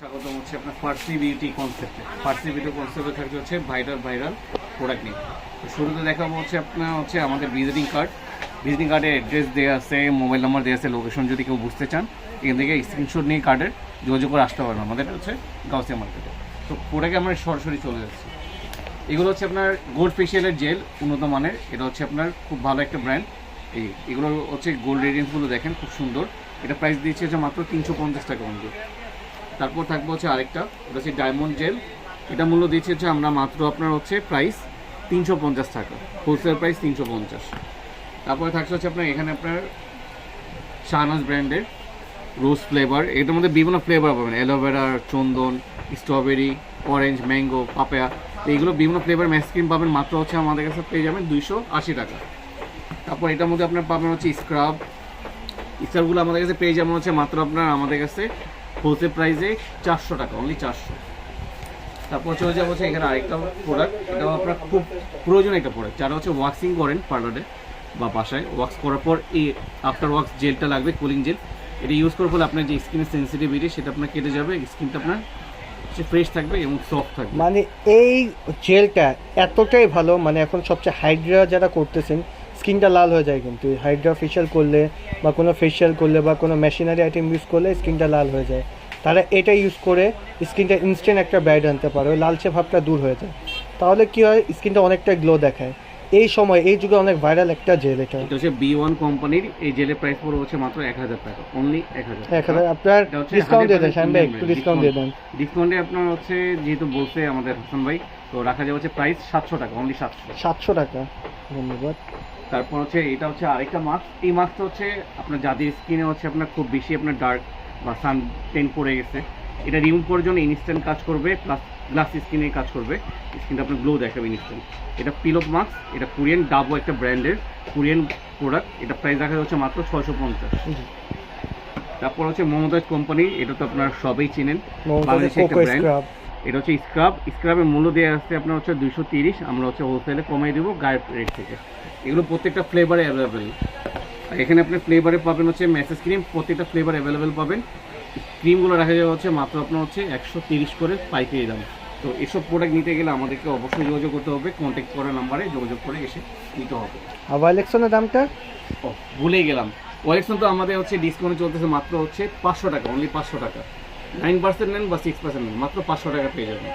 স্বাগতম হচ্ছে আপনার ফার্সি বিউটি কনসেপ্টে ফার্সি বিউটি কনসেপ্টে থাকছে হচ্ছে ভাইরাল ভাইরাল প্রোডাক্ট নিয়ে। তো শুরুতে দেখাবো হচ্ছে আপনার হচ্ছে আমাদের ভিজিটিং কার্ড ভিজিটিং কার্ডে অ্যাড্রেস দেওয়া আছে মোবাইল নাম্বার দেওয়া আছে লোকেশন যদি কেউ বুঝতে চান, এখান থেকে স্ক্রিনশট নিয়ে কার্ডের যোগাযোগ করে আসতে পারবেন আমাদের হচ্ছে গাউসিয়া মার্কেটে তো প্রোডাক্টে আমরা সরাসরি চলে যাচ্ছি। এগুলো হচ্ছে আপনার গোল্ড ফেশিয়ালের জেল উন্নত মানের। এটা হচ্ছে আপনার খুব ভালো একটা ব্র্যান্ড এই এগুলো হচ্ছে গোল্ড রেডিয়েন্সগুলো দেখেন, খুব সুন্দর। এটা প্রাইস দিচ্ছে হচ্ছে মাত্র তিনশো পঞ্চাশ টাকা মূল্য তারপর থাকবে হচ্ছে আরেকটা। ওটা হচ্ছে ডায়মন্ড জেল এটা মূল্য দিচ্ছে হচ্ছে আমরা মাত্র আপনার হচ্ছে প্রাইস তিনশো পঞ্চাশ টাকা। হোলসেল প্রাইস তিনশো পঞ্চাশ। তারপরে থাকছে হচ্ছে আপনার এখানে আপনার শাহনাজ ব্র্যান্ডের রোজ ফ্লেভার এটার মধ্যে বিভিন্ন ফ্লেভার পাবেন। অ্যালোভেরা চন্দন স্ট্রবেরি অরেঞ্জ ম্যাঙ্গো পাপয়া এইগুলো বিভিন্ন ফ্লেভার ম্যাসক্রিম পাবেন। মাত্র হচ্ছে আমাদের কাছে পেয়ে যাবেন দুইশো আশি টাকা। তারপর এটার মধ্যে আপনার পাবেন হচ্ছে স্ক্রাব স্ক্রাবগুলো আমাদের কাছে পেয়ে যাবেন হচ্ছে মাত্র আপনার আমাদের কাছে হোলসেল প্রাইসে চারশো টাকা অনলি চারশো। তারপর চলে যাব হচ্ছে এখানে আরেকটা প্রোডাক্ট এটাও আপনার খুব প্রয়োজন একটা প্রোডাক্ট যারা হচ্ছে ওয়াক্সিং করেন পার্লারে বা বাসায় ওয়াক্স করার পর এই আফটার ওয়াক্স জেলটা লাগবে কুলিং জেল এটা ইউজ করার ফলে আপনার যে স্কিনের সেন্সিটিভিটি সেটা আপনার কেটে যাবে স্কিনটা আপনার ফ্রেশ থাকবে এবং সফট থাকবে। মানে এই জেলটা এতটাই ভালো মানে এখন সবচেয়ে হাইড্রা যারা করতেছেন স্কিনটা লাল হয়ে যায় কিন্তু হাইড্রা ফেশিয়াল করলে বা কোনো ফেশিয়াল করলে বা কোনো মেশিনারি আইটেম ইউজ করলে স্কিনটা লাল হয়ে যায়। তারা এটা ইউজ করে স্কিনটা ইনস্ট্যান্ট একটা ব্রাইট আনতে পারে, ওই লালচে ভাবটা দূর হয়ে যায়। তাহলে কী হয়? স্কিনটা অনেকটা গ্লো দেখায়। এই সময় এই যুগে অনেক ভাইরাল একটা জেল এটা। এটা হচ্ছে বি ওয়ান কোম্পানির এই জেলের প্রাইস পড়বে হচ্ছে মাত্র এক হাজার টাকা অনলি এক হাজার এক হাজার আপনার ডিসকাউন্ট দিয়ে দেন 100% শ্যাম ভাই একটু ডিসকাউন্ট দিয়ে দেন। ডিসকাউন্টে আপনার হচ্ছে যেহেতু বলছে আমাদের হাসান ভাই তো রাখা যাবে হচ্ছে প্রাইস সাতশো টাকা অনলি সাতশো সাতশো টাকা ধন্যবাদ। তারপর হচ্ছে এটা হচ্ছে আরেকটা মাস্ক এই মাস্কটা হচ্ছে আপনার যাদের স্কিনে হচ্ছে আপনার খুব বেশি আপনার ডার্ক বা সান টেন পড়ে গেছে এটা রিমুভ করার জন্য ইনস্ট্যান্ট কাজ করবে প্লাস গ্লাস স্কিনে কাজ করবে স্কিনটা আপনার গ্লো দেখাবে ইনস্ট্যান্ট এটা পিলপ মাস্ক এটা কোরিয়ান ডাবো একটা ব্র্যান্ডের কোরিয়ান প্রোডাক্ট এটা প্রাইস দেখা যাচ্ছে মাত্র ছয়শো পঞ্চাশ। তারপর হচ্ছে মমতাজ কোম্পানি এটা তো আপনার সবাই চিনেন বাংলাদেশের একটা। স্ক্রাব এটা হচ্ছে স্ক্রাব স্ক্রাবের মূল্য দেওয়া আসছে আপনার হচ্ছে দুইশো তিরিশ আমরা হচ্ছে হোলসেলে কমিয়ে দেবো গায়ের রেট থেকে। এগুলো প্রত্যেকটা ফ্লেভারে অ্যাভেলেবেল আর এখানে আপনি ফ্লেভারে পাবেন হচ্ছে মেসেজ ক্রিম প্রত্যেকটা ফ্লেভার অ্যাভেলেবেল পাবেন। ক্রিমগুলো রাখা যাওয়া হচ্ছে মাত্র আপনার হচ্ছে একশো তিরিশ করে পাইকারি দাম। তো এসব প্রোডাক্ট নিতে গেলে আমাদেরকে অবশ্যই যোগাযোগ করতে হবে কন্ট্যাক্ট করার নাম্বারে যোগাযোগ করে এসে নিতে হবে। আর ওয়াইলেকশনের দামটা? ও ভুলেই গেলাম। ওয়ালেকশন তো আমাদের হচ্ছে ডিসকাউন্ট চলতেছে মাত্র হচ্ছে পাঁচশো টাকা অনলি পাঁচশো টাকা। নাইন পার্সেন্ট নেন বা সিক্স পার্সেন্ট নেন মাত্র পাঁচশো টাকা পেয়ে যাবেন।